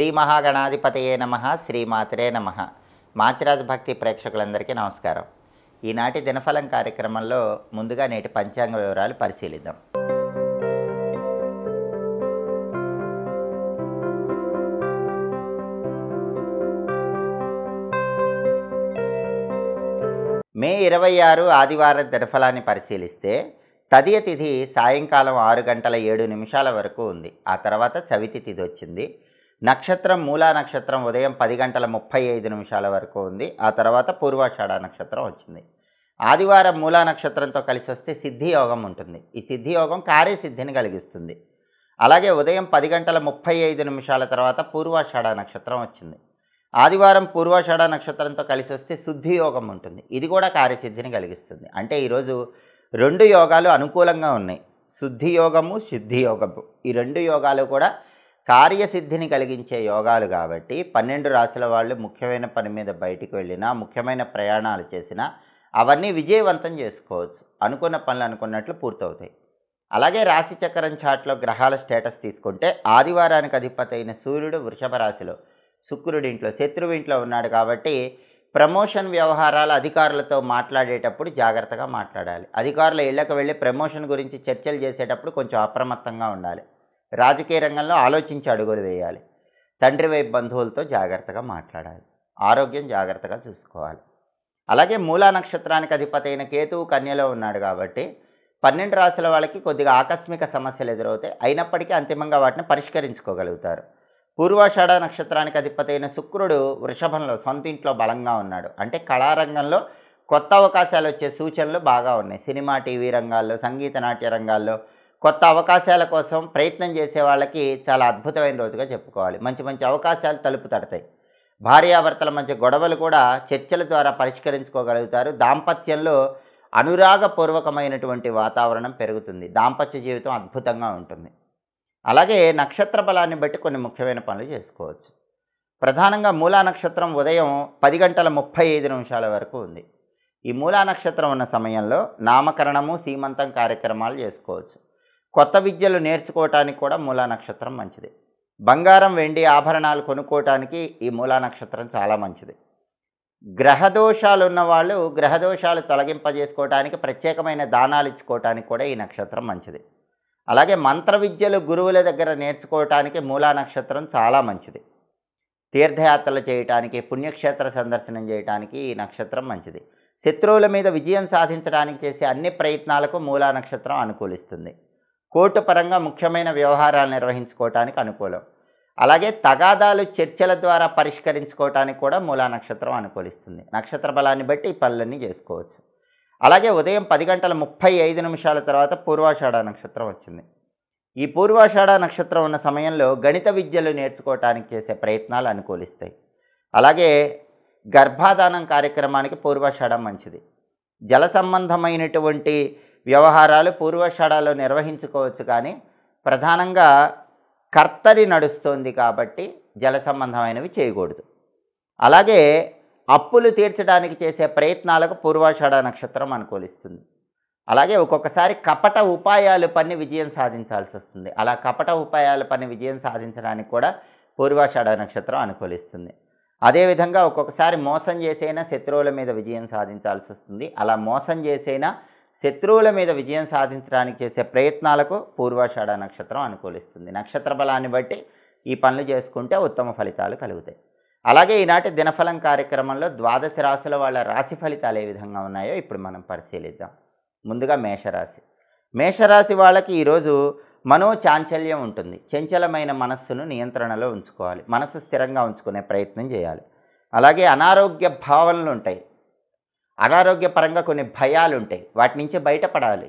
శ్రీ మహాగణాధిపతయే నమ శ్రీమాతరే నమ. మాచిరాజ భక్తి ప్రేక్షకులందరికీ నమస్కారం. ఈనాటి దినఫలం కార్యక్రమంలో ముందుగా నేటి పంచాంగ వివరాలు పరిశీలిద్దాం. మే ఇరవై ఆరు ఆదివారం దినఫలాన్ని పరిశీలిస్తే తదియ తిథి సాయంకాలం ఆరు గంటల ఏడు నిమిషాల వరకు ఉంది. ఆ తర్వాత చవితి తిథి వచ్చింది. నక్షత్రం మూలా నక్షత్రం ఉదయం పది గంటల ముప్పై ఐదు నిమిషాల వరకు ఉంది. ఆ తర్వాత పూర్వాషాఢ నక్షత్రం వచ్చింది. ఆదివారం మూలా నక్షత్రంతో కలిసి వస్తే సిద్ధియోగం ఉంటుంది. ఈ సిద్ధియోగం కార్యసిద్ధిని కలిగిస్తుంది. అలాగే ఉదయం పది గంటల ముప్పై ఐదు నిమిషాల తర్వాత పూర్వాషాఢ నక్షత్రం వచ్చింది. ఆదివారం పూర్వాషాఢ నక్షత్రంతో కలిసి వస్తే శుద్ధియోగం ఉంటుంది. ఇది కూడా కార్యసిద్ధిని కలిగిస్తుంది. అంటే ఈరోజు రెండు యోగాలు అనుకూలంగా ఉన్నాయి. శుద్ధియోగము సిద్ధియోగము ఈ రెండు యోగాలు కూడా కార్యసిద్ధిని కలిగించే యోగాలు కాబట్టి పన్నెండు రాశుల వాళ్ళు ముఖ్యమైన పని మీద బయటికి వెళ్ళినా ముఖ్యమైన ప్రయాణాలు చేసినా అవన్నీ విజయవంతం చేసుకోవచ్చు. అనుకున్న పనులు అనుకున్నట్లు పూర్తవుతాయి. అలాగే రాశి చక్రం చాట్లో గ్రహాల స్టేటస్ తీసుకుంటే ఆదివారానికి అధిపతి అయిన సూర్యుడు వృషభ రాశిలో. శుక్రుడి ఇంట్లో శత్రువు ఇంట్లో ఉన్నాడు కాబట్టి ప్రమోషన్ వ్యవహారాలు అధికారులతో మాట్లాడేటప్పుడు జాగ్రత్తగా మాట్లాడాలి. అధికారుల ఇళ్ళకు వెళ్ళి ప్రమోషన్ గురించి చర్చలు చేసేటప్పుడు కొంచెం అప్రమత్తంగా ఉండాలి. రాజకీయ రంగంలో ఆలోచించి అడుగులు వేయాలి. తండ్రి వైపు బంధువులతో జాగ్రత్తగా మాట్లాడాలి. ఆరోగ్యం జాగ్రత్తగా చూసుకోవాలి. అలాగే మూలా నక్షత్రానికి అధిపతి అయిన కేతువు కన్యలో ఉన్నాడు కాబట్టి పన్నెండు రాసుల వాళ్ళకి కొద్దిగా ఆకస్మిక సమస్యలు ఎదురవుతాయి అయినప్పటికీ అంతిమంగా వాటిని పరిష్కరించుకోగలుగుతారు. పూర్వాషాఢ నక్షత్రానికి అధిపతి అయిన శుక్రుడు వృషభంలో సొంత ఇంట్లో బలంగా ఉన్నాడు. అంటే కళారంగంలో కొత్త అవకాశాలు వచ్చే సూచనలు బాగా ఉన్నాయి. సినిమా టీవీ రంగాల్లో సంగీత నాట్య రంగాల్లో కొత్త అవకాశాల కోసం ప్రయత్నం చేసే వాళ్ళకి చాలా అద్భుతమైన రోజుగా చెప్పుకోవాలి. మంచి మంచి అవకాశాలు తలుపు తడతాయి. భార్యాభర్తల మధ్య గొడవలు కూడా చర్చల ద్వారా పరిష్కరించుకోగలుగుతారు. దాంపత్యంలో అనురాగపూర్వకమైనటువంటి వాతావరణం పెరుగుతుంది. దాంపత్య జీవితం అద్భుతంగా ఉంటుంది. అలాగే నక్షత్ర బలాన్ని బట్టి కొన్ని ముఖ్యమైన పనులు చేసుకోవచ్చు. ప్రధానంగా మూలా నక్షత్రం ఉదయం పది గంటల ముప్పై ఐదు నిమిషాల వరకు ఉంది. ఈ మూలా నక్షత్రం ఉన్న సమయంలో నామకరణము సీమంతం కార్యక్రమాలు చేసుకోవచ్చు. కొత్త విద్యలు నేర్చుకోవటానికి కూడా మూలా నక్షత్రం మంచిది. బంగారం వెండి ఆభరణాలు కొనుక్కోవటానికి ఈ మూలా నక్షత్రం చాలా మంచిది. గ్రహదోషాలు ఉన్నవాళ్ళు గ్రహదోషాలు తొలగింపజేసుకోవటానికి ప్రత్యేకమైన దానాలు ఇచ్చుకోవటానికి కూడా ఈ నక్షత్రం మంచిది. అలాగే మంత్ర విద్యలు గురువుల దగ్గర నేర్చుకోవటానికి మూలా నక్షత్రం చాలా మంచిది. తీర్థయాత్రలు చేయటానికి పుణ్యక్షేత్ర సందర్శనం చేయటానికి ఈ నక్షత్రం మంచిది. శత్రువుల మీద విజయం సాధించడానికి చేసే అన్ని ప్రయత్నాలకు మూలా నక్షత్రం అనుకూలిస్తుంది. కోర్టు పరంగా ముఖ్యమైన వ్యవహారాలు నిర్వహించుకోవటానికి అనుకూలం. అలాగే తగాదాలు చర్చల ద్వారా పరిష్కరించుకోవటానికి కూడా మూలా నక్షత్రం అనుకూలిస్తుంది. నక్షత్ర బలాన్ని బట్టి ఈ పనులన్నీ చేసుకోవచ్చు. అలాగే ఉదయం పది గంటల ముప్పై ఐదు నిమిషాల తర్వాత పూర్వాషాఢ నక్షత్రం వచ్చింది. ఈ పూర్వాషాఢ నక్షత్రం ఉన్న సమయంలో గణిత విద్యలు నేర్చుకోవటానికి చేసే ప్రయత్నాలు అనుకూలిస్తాయి. అలాగే గర్భాధానం కార్యక్రమానికి పూర్వాషాఢం మంచిది. జల సంబంధమైనటువంటి వ్యవహారాలు పూర్వాషాఢలో నిర్వహించుకోవచ్చు కానీ ప్రధానంగా కర్తరి నడుస్తోంది కాబట్టి జల సంబంధమైనవి చేయకూడదు. అలాగే అప్పులు తీర్చడానికి చేసే ప్రయత్నాలకు పూర్వాషాఢ నక్షత్రం అనుకూలిస్తుంది. అలాగే ఒక్కొక్కసారి కపట ఉపాయాలు పని విజయం సాధించాల్సి వస్తుంది. అలా కపట ఉపాయాలు పని విజయం సాధించడానికి కూడా పూర్వాషాఢ నక్షత్రం అనుకూలిస్తుంది. అదేవిధంగా ఒక్కొక్కసారి మోసం చేసైనా శత్రువుల మీద విజయం సాధించాల్సి వస్తుంది. అలా మోసం చేసైనా శత్రువుల మీద విజయం సాధించడానికి చేసే ప్రయత్నాలకు పూర్వాషాఢ నక్షత్రం అనుకూలిస్తుంది. నక్షత్ర బలాన్ని బట్టి ఈ పనులు చేసుకుంటే ఉత్తమ ఫలితాలు కలుగుతాయి. అలాగే ఈనాటి దినఫలం కార్యక్రమంలో ద్వాదశ రాశుల వాళ్ళ రాశి ఫలితాలు ఏ విధంగా ఉన్నాయో ఇప్పుడు మనం పరిశీలిద్దాం. ముందుగా మేషరాశి. మేషరాశి వాళ్ళకి ఈరోజు మనోచాంచల్యం ఉంటుంది. చంచలమైన మనస్సును నియంత్రణలో ఉంచుకోవాలి. మనసు స్థిరంగా ఉంచుకునే ప్రయత్నం చేయాలి. అలాగే అనారోగ్య భావనలు ఉంటాయి. అనారోగ్యపరంగా కొన్ని భయాలు ఉంటాయి వాటి నుంచి బయటపడాలి.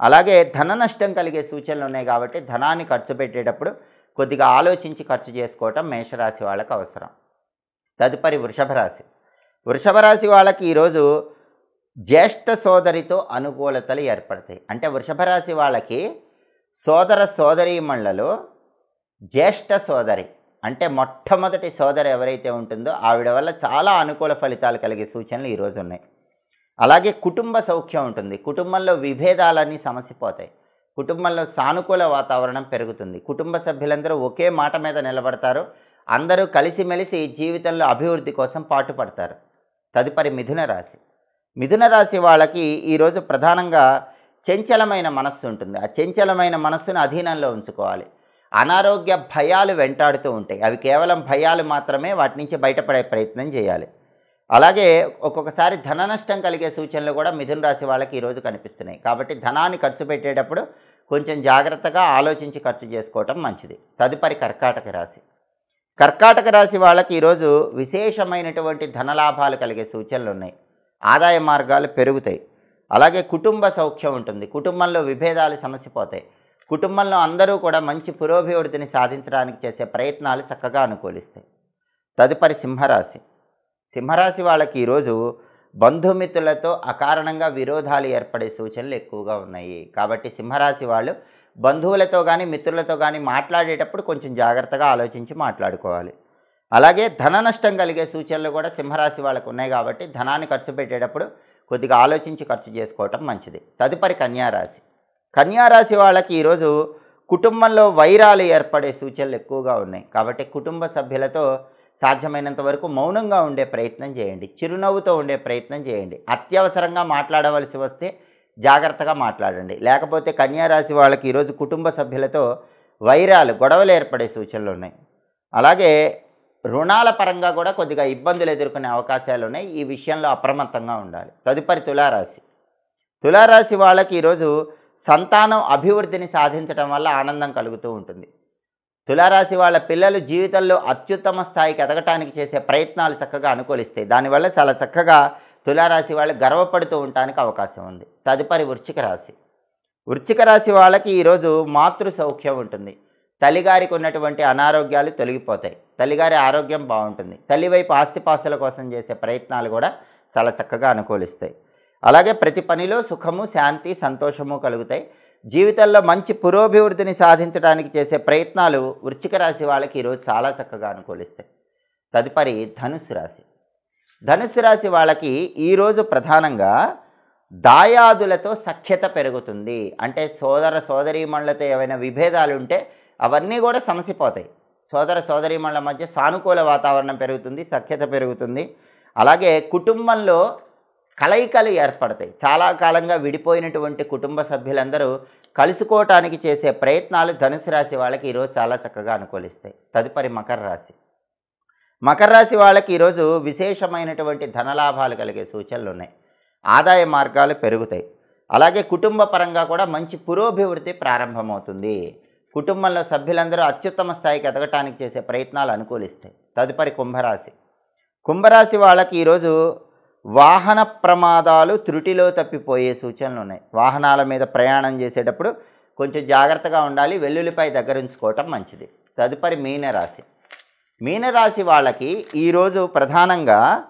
అలాగే ధన నష్టం కలిగే సూచనలు ఉన్నాయి కాబట్టి ధనాన్ని ఖర్చు పెట్టేటప్పుడు కొద్దిగా ఆలోచించి ఖర్చు చేసుకోవటం మేషరాశి వాళ్ళకు అవసరం. తదుపరి వృషభ రాశి. వృషభ రాశి వాళ్ళకి ఈరోజు జ్యేష్ఠ సోదరితో అనుకూలతలు ఏర్పడతాయి. అంటే వృషభ రాశి వాళ్ళకి సోదర సోదరీమణులలో జ్యేష్ఠ సోదరి అంటే మొట్టమొదటి సోదర ఎవరైతే ఉంటుందో ఆవిడ వల్ల చాలా అనుకూల ఫలితాలు కలిగే సూచనలు ఈరోజు ఉన్నాయి. అలాగే కుటుంబ సౌఖ్యం ఉంటుంది. కుటుంబంలో విభేదాలన్నీ సమసిపోతాయి. కుటుంబంలో సానుకూల వాతావరణం పెరుగుతుంది. కుటుంబ సభ్యులందరూ ఒకే మాట మీద నిలబడతారు. అందరూ కలిసిమెలిసి జీవితంలో అభివృద్ధి కోసం పాటుపడతారు. తదుపరి మిథున రాశి. మిథున రాశి వాళ్ళకి ఈరోజు ప్రధానంగా చంచలమైన మనస్సు ఉంటుంది. ఆ చంచలమైన మనస్సును అధీనంలో ఉంచుకోవాలి. అనారోగ్య భయాలు వెంటాడుతూ ఉంటాయి. అవి కేవలం భయాలు మాత్రమే వాటి నుంచి బయటపడే ప్రయత్నం చేయాలి. అలాగే ఒక్కొక్కసారి ధన నష్టం కలిగే సూచనలు కూడా మిథున రాశి వాళ్ళకి ఈరోజు కనిపిస్తున్నాయి. కాబట్టి ధనాన్ని ఖర్చు పెట్టేటప్పుడు కొంచెం జాగ్రత్తగా ఆలోచించి ఖర్చు చేసుకోవటం మంచిది. తదుపరి కర్కాటక రాశి. కర్కాటక రాశి వాళ్ళకి ఈరోజు విశేషమైనటువంటి ధనలాభాలు కలిగే సూచనలు ఉన్నాయి. ఆదాయ మార్గాలు పెరుగుతాయి. అలాగే కుటుంబ సౌఖ్యం ఉంటుంది. కుటుంబంలో విభేదాలు సమసిపోతాయి. కుటుంబంలో అందరూ కూడా మంచి పురోభివృద్ధిని సాధించడానికి చేసే ప్రయత్నాలు చక్కగా అనుకూలిస్తాయి. తదుపరి సింహరాశి. సింహరాశి వాళ్ళకి ఈరోజు బంధుమిత్రులతో అకారణంగా విరోధాలు ఏర్పడే సూచనలు ఎక్కువగా ఉన్నాయి. కాబట్టి సింహరాశి వాళ్ళు బంధువులతో కానీ మిత్రులతో కానీ మాట్లాడేటప్పుడు కొంచెం జాగ్రత్తగా ఆలోచించి మాట్లాడుకోవాలి. అలాగే ధన నష్టం కలిగే సూచనలు కూడా సింహరాశి వాళ్ళకు ఉన్నాయి కాబట్టి ధనాన్ని ఖర్చు పెట్టేటప్పుడు కొద్దిగా ఆలోచించి ఖర్చు చేసుకోవటం మంచిది. తదుపరి కన్యారాశి. కన్యారాశి వాళ్ళకి ఈరోజు కుటుంబంలో వైరాలు ఏర్పడే సూచనలు ఎక్కువగా ఉన్నాయి. కాబట్టి కుటుంబ సభ్యులతో సాధ్యమైనంత వరకు మౌనంగా ఉండే ప్రయత్నం చేయండి. చిరునవ్వుతో ఉండే ప్రయత్నం చేయండి. అత్యవసరంగా మాట్లాడవలసి వస్తే జాగ్రత్తగా మాట్లాడండి. లేకపోతే కన్యారాశి వాళ్ళకి ఈరోజు కుటుంబ సభ్యులతో వైరాలు గొడవలు ఏర్పడే సూచనలు ఉన్నాయి. అలాగే రుణాల పరంగా కూడా కొద్దిగా ఇబ్బందులు ఎదుర్కొనే అవకాశాలు ఉన్నాయి. ఈ విషయంలో అప్రమత్తంగా ఉండాలి. తదుపరి తులారాశి. తులారాశి వాళ్ళకి ఈరోజు సంతానం అభివృద్ధిని సాధించడం వల్ల ఆనందం కలుగుతూ ఉంటుంది. తులారాశి వాళ్ళ పిల్లలు జీవితంలో అత్యుత్తమ స్థాయికి ఎదగటానికి చేసే ప్రయత్నాలు చక్కగా అనుకూలిస్తాయి. దానివల్ల చాలా చక్కగా తులారాశి వాళ్ళు గర్వపడుతూ ఉండటానికి అవకాశం ఉంది. తదుపరి వృశ్చిక రాశి. వృశ్చిక రాశి వాళ్ళకి ఈరోజు మాతృ సౌఖ్యం ఉంటుంది. తల్లిగారికి ఉన్నటువంటి అనారోగ్యాలు తొలగిపోతాయి. తల్లిగారి ఆరోగ్యం బాగుంటుంది. తల్లివైపు ఆస్తిపాస్తుల కోసం చేసే ప్రయత్నాలు కూడా చాలా చక్కగా అనుకూలిస్తాయి. అలాగే ప్రతి పనిలో సుఖము శాంతి సంతోషము కలుగుతాయి. జీవితంలో మంచి పురోభివృద్ధిని సాధించడానికి చేసే ప్రయత్నాలు వృచ్చిక రాశి వాళ్ళకి ఈరోజు చాలా చక్కగా అనుకూలిస్తాయి. తదుపరి ధనుసు రాశి. ధనుసు రాశి వాళ్ళకి ఈరోజు ప్రధానంగా దాయాదులతో సఖ్యత పెరుగుతుంది. అంటే సోదర సోదరీమణులతో ఏవైనా విభేదాలు ఉంటే అవన్నీ కూడా సమసిపోతాయి. సోదర సోదరీమణుల మధ్య సానుకూల వాతావరణం పెరుగుతుంది సఖ్యత పెరుగుతుంది. అలాగే కుటుంబంలో కలయికలు ఏర్పడతాయి. చాలా కాలంగా విడిపోయినటువంటి కుటుంబ సభ్యులందరూ కలుసుకోవటానికి చేసే ప్రయత్నాలు ధనుసు రాశి వాళ్ళకి ఈరోజు చాలా చక్కగా అనుకూలిస్తాయి. తదుపరి మకర రాశి. మకర రాశి వాళ్ళకి ఈరోజు విశేషమైనటువంటి ధనలాభాలు కలిగే సూచనలు ఉన్నాయి. ఆదాయ మార్గాలు పెరుగుతాయి. అలాగే కుటుంబ పరంగా కూడా మంచి పురోభివృద్ధి ప్రారంభమవుతుంది. కుటుంబంలో సభ్యులందరూ అత్యుత్తమ స్థాయికి ఎదగటానికి చేసే ప్రయత్నాలు అనుకూలిస్తాయి. తదుపరి కుంభరాశి. కుంభరాశి వాళ్ళకి ఈరోజు వాహన ప్రమాదాలు త్రుటిలో తప్పిపోయే సూచనలు ఉన్నాయి వాహనాల మీద ప్రయాణం చేసేటప్పుడు కొంచెం జాగ్రత్తగా ఉండాలి వెల్లుల్లిపై దగ్గర ఉంచుకోవటం మంచిది. తదుపరి మీనరాశి. మీనరాశి వాళ్ళకి ఈరోజు ప్రధానంగా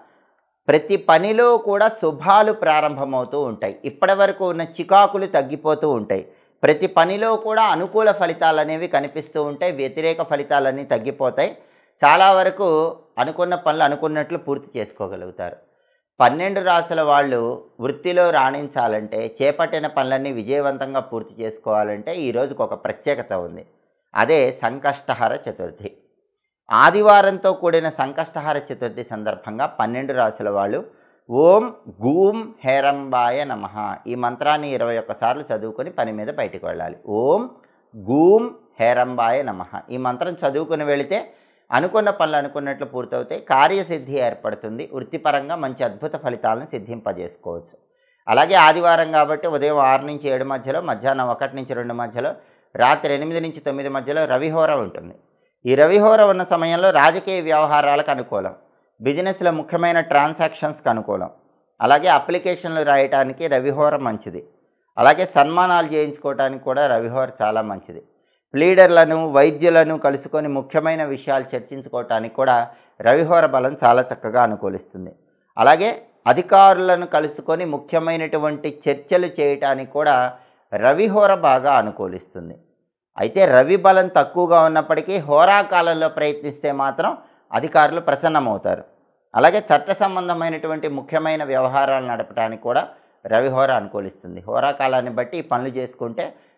ప్రతి పనిలో కూడా శుభాలు ప్రారంభమవుతూ ఉంటాయి. ఇప్పటి వరకు ఉన్న చికాకులు తగ్గిపోతూ ఉంటాయి. ప్రతి పనిలో కూడా అనుకూల ఫలితాలు అనేవి కనిపిస్తూ ఉంటాయి. వ్యతిరేక ఫలితాలన్నీ తగ్గిపోతాయి. చాలా వరకు అనుకున్న పనులు అనుకున్నట్లు పూర్తి చేసుకోగలుగుతారు. పన్నెండు రాసుల వాళ్ళు వృత్తిలో రాణించాలంటే చేపట్టిన పనులన్నీ విజయవంతంగా పూర్తి చేసుకోవాలంటే ఈ రోజుకు ఒక ప్రత్యేకత ఉంది. అదే సంకష్టహర చతుర్థి. ఆదివారంతో కూడిన సంకష్టహర చతుర్థి సందర్భంగా పన్నెండు రాసుల వాళ్ళు ఓం గూం హేరంబాయ నమ ఈ మంత్రాన్ని ఇరవై ఒక్కసార్లు చదువుకొని పని మీద బయటకు వెళ్ళాలి. ఓం గూం హేరంబాయ నమ ఈ మంత్రం చదువుకుని వెళితే అనుకున్న పనులు అనుకున్నట్లు పూర్తవుతాయి. కార్యసిద్ధి ఏర్పడుతుంది. వృత్తిపరంగా మంచి అద్భుత ఫలితాలను సిద్ధింపజేసుకోవచ్చు. అలాగే ఆదివారం కాబట్టి ఉదయం ఆరు నుంచి ఏడు మధ్యలో మధ్యాహ్నం ఒకటి నుంచి రెండు మధ్యలో రాత్రి ఎనిమిది నుంచి తొమ్మిది మధ్యలో రవిహోర ఉంటుంది. ఈ రవిహోర ఉన్న సమయంలో రాజకీయ వ్యవహారాలకు అనుకూలం. బిజినెస్లో ముఖ్యమైన ట్రాన్సాక్షన్స్కి అనుకూలం. అలాగే అప్లికేషన్లు రాయటానికి రవిహోర మంచిది. అలాగే సన్మానాలు చేయించుకోవడానికి కూడా రవిహోర చాలా మంచిది. లీడర్లను వైద్యులను కలుసుకొని ముఖ్యమైన విషయాలు చర్చించుకోవటానికి కూడా రవిహోర బలం చాలా చక్కగా అనుకూలిస్తుంది. అలాగే అధికారులను కలుసుకొని ముఖ్యమైనటువంటి చర్చలు చేయటానికి కూడా రవిహోర బాగా అనుకూలిస్తుంది. అయితే రవి బలం తక్కువగా ఉన్నప్పటికీ హోరాకాలంలో ప్రయత్నిస్తే మాత్రం అధికారులు ప్రసన్నమవుతారు. అలాగే చట్ట సంబంధమైనటువంటి ముఖ్యమైన వ్యవహారాలు నడపడానికి కూడా రవిహోర అనుకూలిస్తుంది. హోరాకాలాన్ని బట్టి ఈ పనులు చేసుకుంటే